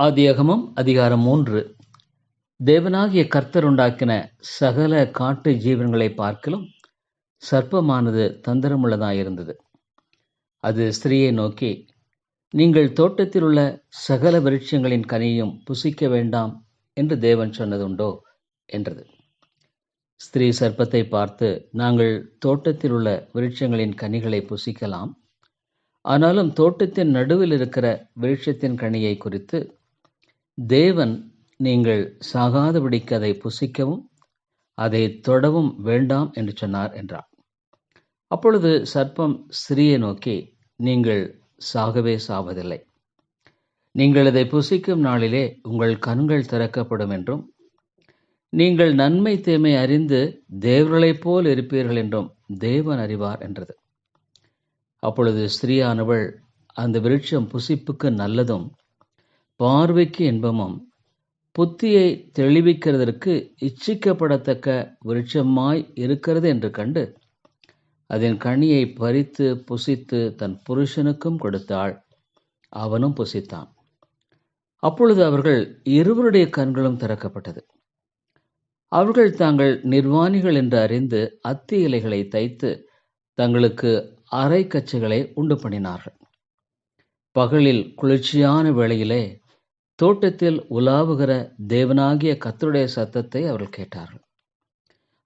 ஆதியகமம் அதிகாரம் மூன்று. தேவனாகிய கர்த்தர் உண்டாக்கின சகல காட்டு ஜீவன்களை பார்க்கலும் சர்ப்பமானது தந்திரமுள்ளதாக இருந்தது அது ஸ்திரீயை நோக்கி நீங்கள் தோட்டத்தில் உள்ள சகல விருட்சங்களின் கனியும் புசிக்க வேண்டாம் என்று தேவன் சொன்னதுண்டோ? என்றது. ஸ்திரீ சர்ப்பத்தை பார்த்து நாங்கள் தோட்டத்தில் உள்ள விருட்சங்களின் கனிகளை புசிக்கலாம். ஆனாலும் தோட்டத்தின் நடுவில் இருக்கிற விருட்சத்தின் கனியை குறித்து தேவன் நீங்கள் சாகாதபடிக்கு அதை புசிக்கவும் அதை தொடவும் வேண்டாம் என்று சொன்னார் என்றார். அப்பொழுது சர்ப்பம் சிறிய நோக்கி நீங்கள் சாகவே சாவதில்லை. நீங்கள் இதை புசிக்கும் நாளிலே உங்கள் கண்கள் திறக்கப்படும் என்றும் நீங்கள் நன்மை தீமை அறிந்து தேவர்களைப் போல் இருப்பீர்கள் என்றும் தேவன் அறிவார் என்றது. அப்பொழுது ஸ்திரீயானவள் அந்த விருட்சம் புசிப்புக்கு நல்லதும் பார்வைக்கு இன்பமும் புத்தியை தெளிவிக்கிறதற்கு இச்சிக்கப்படத்தக்க விருட்சமாய் இருக்கிறது என்று கண்டு அதன் கனியை பறித்து புசித்து தன் புருஷனுக்கும் கொடுத்தாள். அவனும் புசித்தான். அப்பொழுது அவர்கள் இருவருடைய கண்களும் திறக்கப்பட்டது. அவர்கள் தாங்கள் நிர்வாணிகள் என்று அறிந்து அத்தி இலைகளை தைத்து தங்களுக்கு அரை கச்சைகளை உண்டு பண்ணினார்கள். பகலில் குளிர்ச்சியான வேளையிலே தோட்டத்தில் உலாவுகிற தேவனாகிய கத்தருடைய சத்தத்தை அவர்கள் கேட்டார்கள்.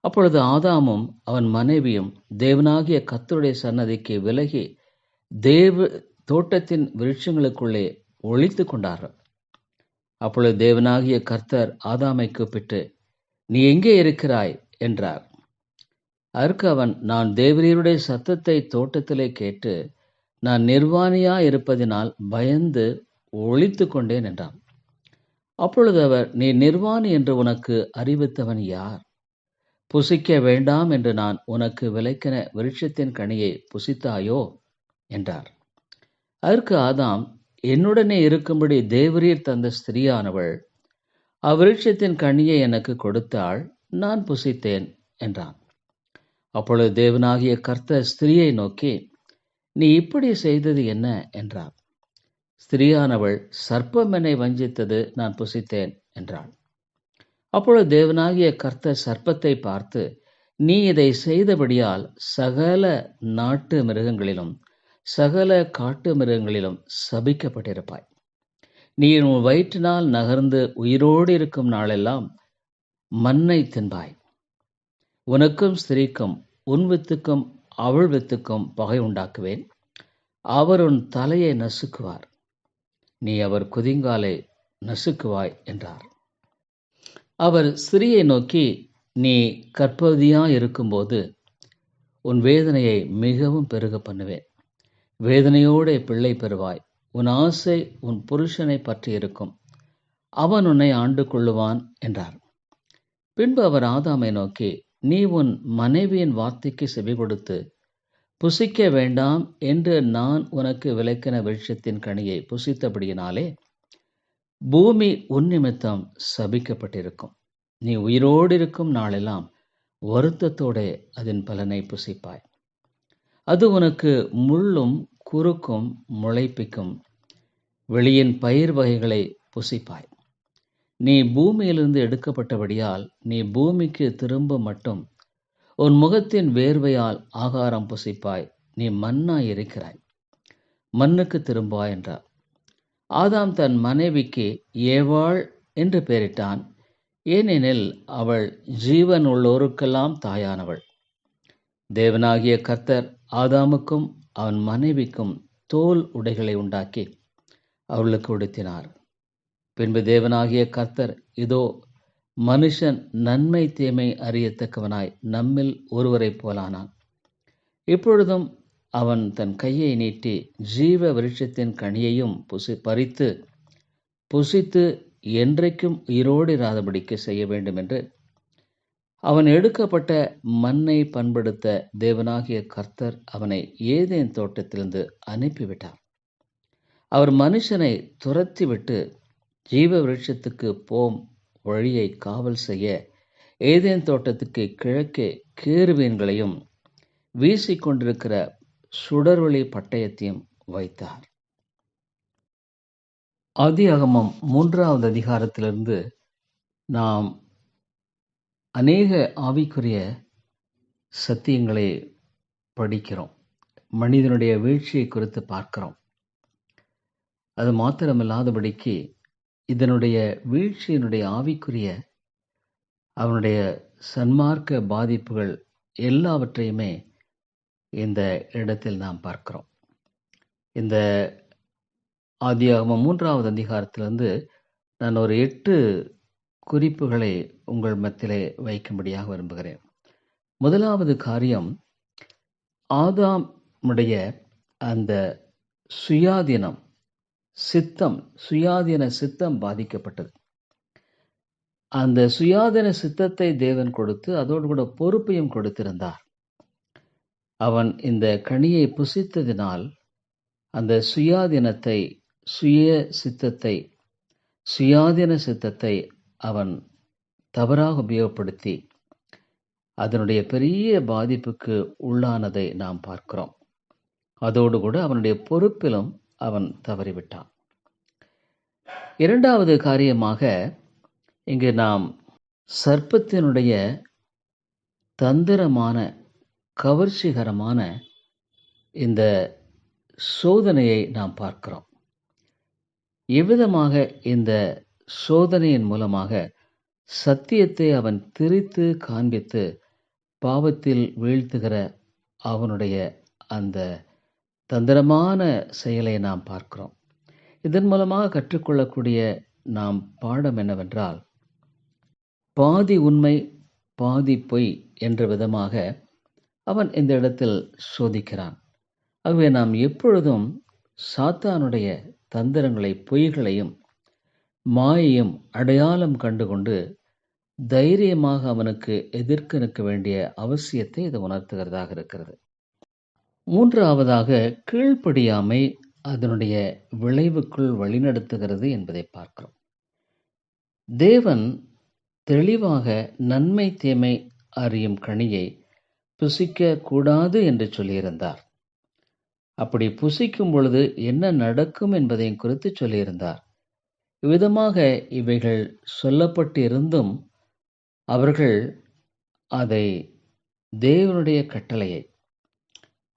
அப்பொழுது ஆதாமும் அவன் மனைவியும் தேவனாகிய கத்தருடைய சன்னதிக்கு விலகி தேவ தோட்டத்தின் விருட்சங்களுக்குள்ளே ஒழித்து கொண்டார்கள். அப்பொழுது தேவனாகிய கர்த்தர் ஆதாமை கூப்பிட்டு நீ எங்கே இருக்கிறாய்? என்றார். அதற்கு அவன் நான் தேவரீருடைய சத்தத்தை தோட்டத்திலே கேட்டு நான் நிர்வாணியா இருப்பதினால் பயந்து ஒழித்து கொண்டேன் என்றான். அப்பொழுது அவர் நீ நிர்வாணி என்று உனக்கு அறிவித்தவன் யார்? புசிக்க வேண்டாம் என்று நான் உனக்கு விளைக்கின விருட்சத்தின் கனியை புசித்தாயோ? என்றார். அதற்கு ஆதாம் என்னுடனே இருக்கும்படி தேவரீர் தந்த ஸ்திரீயானவள் அவ்விருட்சத்தின் கனியை எனக்கு கொடுத்தாள் நான் புசித்தேன் என்றான். அப்பொழுது தேவனாகிய கர்த்த ஸ்திரியை நோக்கி நீ இப்படி செய்தது என்ன? என்றார். ஸ்திரியானவள் சர்ப்பம் என்னை வஞ்சித்தது நான் புசித்தேன் என்றாள். அப்பொழுது தேவனாகிய கர்த்தர் சர்ப்பத்தை பார்த்து நீ இதை செய்தபடியால் சகல நாட்டு மிருகங்களிலும் சகல காட்டு மிருகங்களிலும் சபிக்கப்பட்டிருப்பாய். நீ உன் வயிற்றினால் நகர்ந்து உயிரோடு இருக்கும் நாளெல்லாம் மண்ணை தின்பாய். உனக்கும் ஸ்திரீக்கும் உன் வித்துக்கும் அவள் வித்துக்கும் பகை உண்டாக்குவேன். அவர் உன் தலையை நசுக்குவார். நீ அவர் குதிங்காலை நசுக்குவாய் என்றார். அவர் சிறியை நோக்கி நீ கற்பதியாக இருக்கும்போது உன் வேதனையை மிகவும் பெருக பண்ணுவேன். வேதனையோடு பிள்ளை பெறுவாய். உன் ஆசை உன் புருஷனை பற்றி இருக்கும் அவன் உன்னை ஆண்டு கொள்ளுவான் என்றார். பின்பு அவர் ஆதாமை நோக்கி நீ உன் மனைவியின் வார்த்தைக்கு செவி கொடுத்து புசிக்க வேண்டாம் என்று நான் உனக்கு விளக்கின விருட்சத்தின் கனியை புசித்தபடியினாலே பூமி உன் நிமித்தம் சபிக்கப்பட்டிருக்கும். நீ உயிரோடு இருக்கும் நாளெல்லாம் வருத்தத்தோட அதன் பலனை புசிப்பாய். அது உனக்கு முள்ளும் குறுக்கும் முளைப்பிக்கும் வெளியின் பயிர் வகைகளை புசிப்பாய். நீ பூமியிலிருந்து எடுக்கப்பட்டபடியால் நீ பூமிக்கு திரும்ப மட்டும் உன் முகத்தின் வேர்வையால் ஆகாரம் புசிப்பாய். நீ மண்ணாய் இருக்கிறாய். மண்ணுக்கு திரும்பாய் என்றார். ஆதாம் தன் மனைவிக்கு ஏவாள் என்று பெயரிட்டான். ஏனெனில் அவள் ஜீவன் உள்ளோருக்கெல்லாம் தாயானவள். தேவனாகிய கர்த்தர் ஆதாமுக்கும் அவன் மனைவிக்கும் தோல் உடைகளை உண்டாக்கி அவளுக்கு உடுத்தினார். பின்பு தேவனாகிய கர்த்தர் இதோ மனுஷன் நன்மை தீமை அறியத்தக்கவனாய் நம்மில் ஒருவரைப் போலானான். இப்பொழுதும் அவன் தன் கையை நீட்டி ஜீவ விருட்சத்தின் கனியையும் புசி பறித்து புசித்து என்றைக்கும் உயிரோடு இராதபடிக்கு செய்ய வேண்டும் என்று அவன் எடுக்கப்பட்ட மண்ணை பண்படுத்த தேவனாகிய கர்த்தர் அவனை ஏதேன் தோட்டத்திலிருந்து அனுப்பிவிட்டார். அவர் மனுஷனை துரத்திவிட்டு ஜீவ விருட்சத்துக்கு போம் வழியை காவல் செய்ய ஏதேன் தோட்டத்துக்கு கிழக்கே கேருவீன்களையும் வீசிக்கொண்டிருக்கிற சுடர்வழி பட்டயத்தையும் வைத்தார். ஆதியாகமம் மூன்றாவது அதிகாரத்திலிருந்து நாம் அநேக ஆவிக்குரிய சத்தியங்களை படிக்கிறோம். மனிதனுடைய வீழ்ச்சியை குறித்து பார்க்கிறோம். அது மாத்திரமில்லாதபடிக்கு இதனுடைய வீழ்ச்சியினுடைய ஆவிக்குரிய அவனுடைய சன்மார்க்க பாதிப்புகள் எல்லாவற்றையுமே இந்த இடத்தில் நாம் பார்க்கிறோம். இந்த ஆதியாகம மூன்றாவது அதிகாரத்திலிருந்து நான் ஒரு எட்டு குறிப்புகளை உங்கள் மத்தியிலே வைக்கும்படியாக விரும்புகிறேன். முதலாவது காரியம் ஆதாமுடைய அந்த சுயாதீனம் சித்தம் சுயாதீன சித்தம் பாதிக்கப்பட்டது. அந்த சுயாதீன சித்தத்தை தேவன் கொடுத்து அதோடு கூட பொறுப்பையும் கொடுத்திருந்தார். அவன் இந்த கனியை புசித்ததினால் அந்த சுயாதீனத்தை சுய சித்தத்தை சுயாதீன சித்தத்தை அவன் தவறாக உபயோகப்படுத்தி அதனுடைய பெரிய பாதிப்புக்கு உள்ளானதை நாம் பார்க்கிறோம். அதோடு கூட அவனுடைய பொறுப்பிலும் அவன் தவறிவிட்டான். இரண்டாவது காரியமாக இங்கு நாம் சர்ப்பத்தினுடைய தந்திரமான கவர்ச்சிகரமான இந்த சோதனையை நாம் பார்க்கிறோம். எவ்விதமாக இந்த சோதனையின் மூலமாக சத்தியத்தை அவன் திரித்து காண்பித்து பாவத்தில் வீழ்த்துகிற அவனுடைய அந்த தந்திரமான செயலை நாம் பார்க்கிறோம். இதன் மூலமாக கற்றுக்கொள்ளக்கூடிய நாம் பாடம் என்னவென்றால் பாதி உண்மை பாதி பொய் என்ற விதமாக அவன் இந்த இடத்தில் சோதிக்கிறான். ஆகவே நாம் எப்பொழுதும் சாத்தானுடைய தந்திரங்களை பொய்களையும் மாயையும் அடையாளம் கண்டுகொண்டு தைரியமாக அவனுக்கு எதிர்க்க நிற்க வேண்டிய அவசியத்தை இது உணர்த்துகிறதாக இருக்கிறது. மூன்றாவதாக கீழ்ப்படியாமை அதனுடைய விளைவுக்குள் வழிநடத்துகிறது என்பதை பார்க்கிறோம். தேவன் தெளிவாக நன்மை தீமை அறியும் கனியை புசிக்க கூடாது என்று சொல்லியிருந்தார். அப்படி புசிக்கும் பொழுது என்ன நடக்கும் என்பதையும் குறித்து சொல்லியிருந்தார். இவ்விதமாக இவைகள் சொல்லப்பட்டிருந்தும் அவர்கள் அதை தேவனுடைய கட்டளையை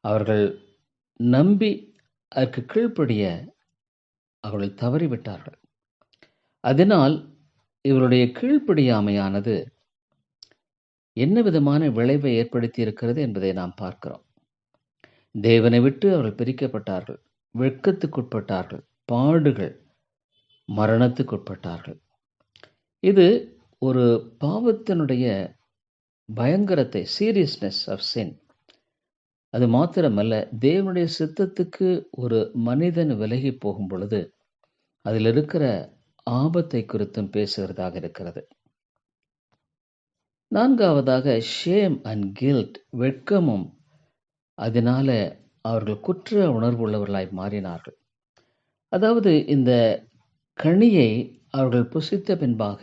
அவர்கள் நம்பி அதற்கு கீழ்ப்படிய அவர்கள் தவறிவிட்டார்கள். அதனால் இவருடைய கீழ்ப்படியாமையானது என்ன விதமான விளைவை ஏற்படுத்தி இருக்கிறது என்பதை நாம் பார்க்கிறோம். தேவனை விட்டு அவர்கள் பிரிக்கப்பட்டார்கள். வெட்கத்துக்குட்பட்டார்கள். பாடுகள் மரணத்துக்குட்பட்டார்கள். இது ஒரு பாவத்தினுடைய பயங்கரத்தை சீரியஸ்னஸ் ஆஃப் சென் அது மாத்திரமல்ல தேவனுடைய சித்தத்துக்கு ஒரு மனிதன் விலகி போகும் பொழுது அதில் இருக்கிற ஆபத்தை குறித்தும் பேசுகிறதாக இருக்கிறது. நான்காவதாக ஷேம் அண்ட் கில்ட் வெட்கமும் அதனால அவர்கள் குற்ற உணர்வு உள்ளவர்களாய் மாறினார்கள். அதாவது இந்த கனியை அவர்கள் புசித்த பின்பாக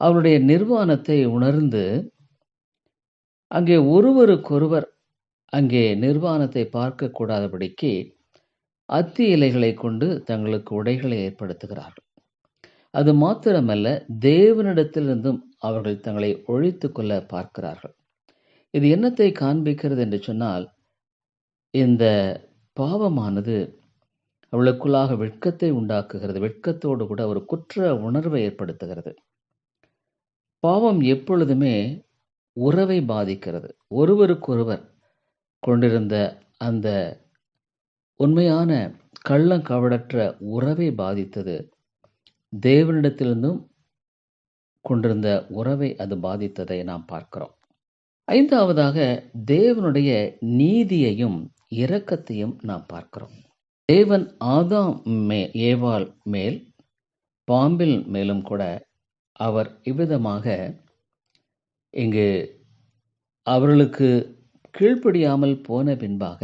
அவருடைய நிர்வாணத்தை உணர்ந்து அங்கே ஒருவருக்கொருவர் அங்கே நிர்வாணத்தை பார்க்கக்கூடாதபடிக்கு அத்தி இலைகளை கொண்டு தங்களுக்கு உடைகளை ஏற்படுத்துகிறார்கள். அது மாத்திரமல்ல தேவனிடத்திலிருந்தும் அவர்கள் தங்களை ஒழித்து கொள்ள பார்க்கிறார்கள். இது என்னத்தை காண்பிக்கிறது என்று சொன்னால் இந்த பாவமானது அவளுக்குள்ளாக வெட்கத்தை உண்டாக்குகிறது. வெட்கத்தோடு கூட ஒரு குற்ற உணர்வை ஏற்படுத்துகிறது. பாவம் எப்பொழுதுமே உறவை பாதிக்கிறது. ஒருவருக்கொருவர் கொண்டிருந்த அந்த உண்மையான கள்ளங்கவடற்ற உறவை பாதித்தது. தேவனிடத்திலிருந்தும் கொண்டிருந்த உறவை அது பாதித்ததை நாம் பார்க்கிறோம். ஐந்தாவதாக தேவனுடைய நீதியையும் இரக்கத்தையும் நாம் பார்க்கிறோம். தேவன் ஆதாம் மே ஏவாள் மேல் பாம்பில் மேலும் கூட அவர் இவ்விதமாக இங்கு அவர்களுக்கு கீழ்ப்படியாமல் போன பின்பாக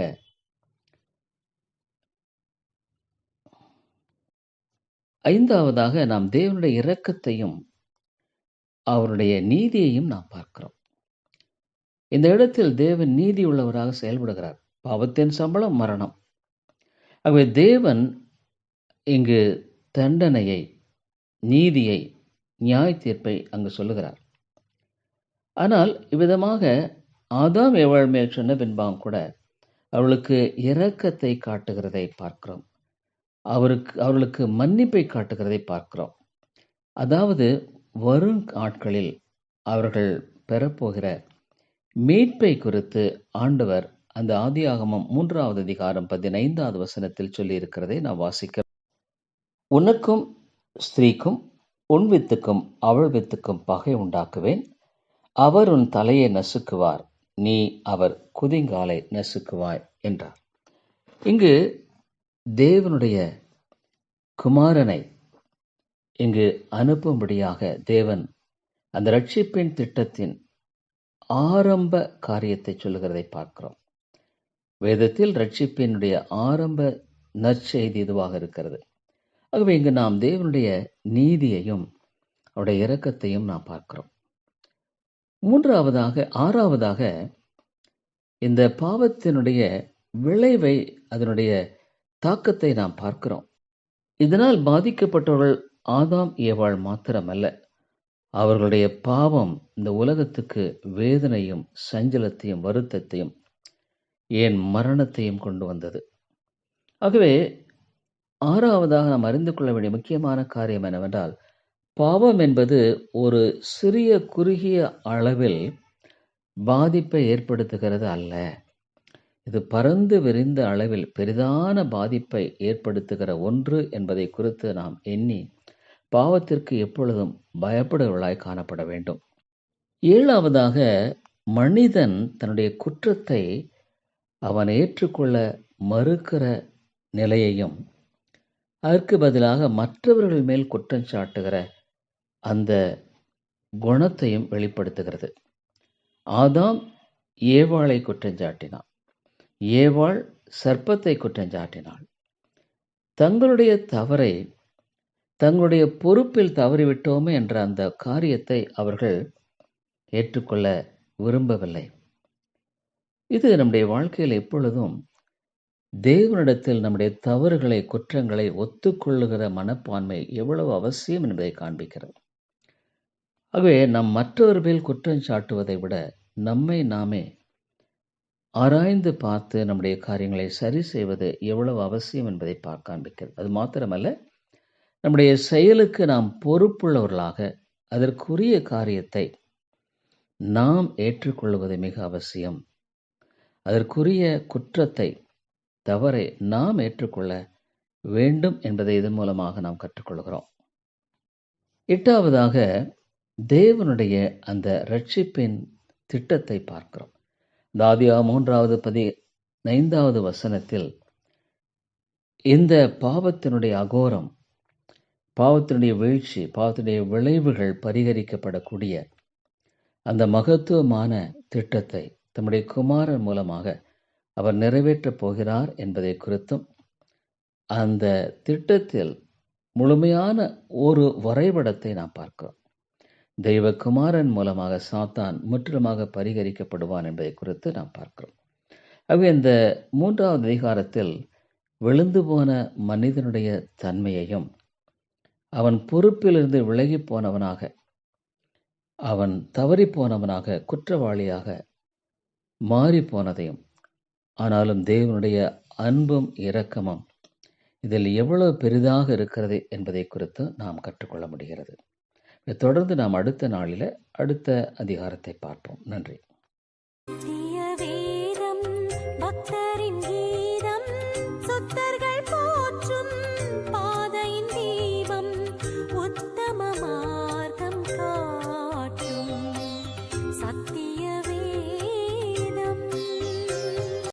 ஐந்தாவதாக நாம் தேவனுடைய இரக்கத்தையும் அவருடைய நீதியையும் நாம் பார்க்கிறோம். இந்த இடத்தில் தேவன் நீதி உள்ளவராக செயல்படுகிறார். பாவத்தின் சம்பளம் மரணம். ஆகவே தேவன் இங்கு தண்டனையை நீதியை நியாய தீர்ப்பை அங்கு சொல்லுகிறார். ஆனால் இவ்விதமாக ஆதாம் எவாள் மேல் சொன்ன பின்பாம் கூட அவளுக்கு இரக்கத்தை காட்டுகிறதை பார்க்கிறோம். அவருக்கு அவர்களுக்கு மன்னிப்பை காட்டுகிறதை பார்க்கிறோம். அதாவது வரும் ஆட்களில் அவர்கள் பெறப்போகிற மீட்பை குறித்து ஆண்டவர் அந்த ஆதியாகமம் மூன்றாவது அதிகாரம் பதினைந்தாவது வசனத்தில் சொல்லியிருக்கிறதை நான் வாசிக்கிறேன் உனக்கும் ஸ்திரீக்கும் உன் வித்துக்கும் அவள் வித்துக்கும் பகை உண்டாக்குவேன். அவர் உன் தலையை நசுக்குவார். நீ அவர் குதிங்காலை நசுக்குவாய் என்றார். இங்கு தேவனுடைய குமாரனை இங்கு அனுப்பும்படியாக தேவன் அந்த ரட்சிப்பின் திட்டத்தின் ஆரம்ப காரியத்தை சொல்லுகிறதை பார்க்கிறோம். வேதத்தில் ரட்சிப்பினுடைய ஆரம்ப நற்செய்தி இதுவாக இருக்கிறது. ஆகவே இங்கு நாம் தேவனுடைய நீதியையும் அவருடைய இரக்கத்தையும் நாம் பார்க்கிறோம். மூன்றாவதாக ஆறாவதாக இந்த பாவத்தினுடைய விளைவை அதனுடைய தாக்கத்தை நாம் பார்க்கிறோம். இதனால் பாதிக்கப்பட்டவர்கள் ஆதாம் ஏவாள் மாத்திரமல்ல. அவர்களுடைய பாவம் இந்த உலகத்துக்கு வேதனையும் சஞ்சலத்தையும் வருத்தத்தையும் ஏன் மரணத்தையும் கொண்டு வந்தது. ஆகவே ஆறாவதாக நாம் அறிந்து கொள்ள வேண்டிய முக்கியமான காரியம் என்னவென்றால் பாவம் என்பது ஒரு சிறிய குறுகிய அளவில் பாதிப்பை ஏற்படுத்துகிறது அல்ல. இது பறந்து விரிந்த அளவில் பெரிதான பாதிப்பை ஏற்படுத்துகிற ஒன்று என்பதை குறித்து நாம் எண்ணி பாவத்திற்கு எப்பொழுதும் பயப்படுவர்களாய் காணப்பட வேண்டும். ஏழாவதாக மனிதன் தன்னுடைய குற்றத்தை அவன் ஏற்றுக்கொள்ள மறுக்கிற நிலையையும் அதற்கு பதிலாக மற்றவர்கள் மேல் குற்றம் சாட்டுகிற அந்த குணத்தையும் வெளிப்படுத்துகிறது. ஆதாம் ஏவாளை குற்றஞ்சாட்டினான் ஏவாள் சர்ப்பத்தை குற்றஞ்சாட்டினாள் தங்களுடைய தவறை தங்களுடைய பொறுப்பில் தவறிவிட்டோமே என்ற அந்த காரியத்தை அவர்கள் ஏற்றுக்கொள்ள விரும்பவில்லை. இது நம்முடைய வாழ்க்கையில் எப்பொழுதும் தேவனிடத்தில் நம்முடைய தவறுகளை குற்றங்களை ஒத்துக்கொள்ளுகிற மனப்பான்மை எவ்வளவு அவசியம் என்பதை காண்பிக்கிறது. ஆகவே நம் மற்றவர் மேல் குற்றம் சாட்டுவதை விட நம்மை நாமே ஆராய்ந்து பார்த்து நம்முடைய காரியங்களை சரி செய்வது எவ்வளவு அவசியம் என்பதை பார்க்க காண்பிக்கிறது அது மாத்திரமல்ல நம்முடைய செயலுக்கு நாம் பொறுப்புள்ளவர்களாக அதற்குரிய காரியத்தை நாம் ஏற்றுக்கொள்வது மிக அவசியம். அதற்குரிய குற்றத்தை தவறை நாம் ஏற்றுக்கொள்ள வேண்டும் என்பதை இதன் மூலமாக நாம் கற்றுக்கொள்கிறோம். எட்டாவதாக தேவனுடைய அந்த ரட்சிப்பின் திட்டத்தை பார்க்கிறோம். தாதியா மூன்றாவது பதி ஐந்தாவது வசனத்தில் இந்த பாவத்தினுடைய அகோரம் பாவத்தினுடைய வீழ்ச்சி பாவத்தினுடைய விளைவுகள் பரிகரிக்கப்படக்கூடிய அந்த மகத்துவமான திட்டத்தை தம்முடைய குமாரன் மூலமாக அவர் நிறைவேற்றப் போகிறார் என்பதை குறித்தும் அந்த திட்டத்தில் முழுமையான ஒரு வரைபடத்தை நாம் பார்க்கிறோம். தெய்வகுமாரன் மூலமாக சாத்தான் முற்றிலுமாக பரிகரிக்கப்படுவான் என்பதை குறித்து நாம் பார்க்கிறோம். ஆகவே இந்த மூன்றாவது அதிகாரத்தில் விழுந்து போன மனிதனுடைய தன்மையையும் அவன் பொறுப்பிலிருந்து விலகி போனவனாக அவன் தவறி போனவனாக குற்றவாளியாக மாறி போனதையும் ஆனாலும் தேவனுடைய அன்பும் இரக்கமும் இதில் எவ்வளவு பெரிதாக இருக்கிறது என்பதை குறித்து நாம் கற்றுக்கொள்ள முடிகிறது. இதை தொடர்ந்து நாம் அடுத்த நாளில் அடுத்த அதிகாரத்தை பார்ப்போம். நன்றி.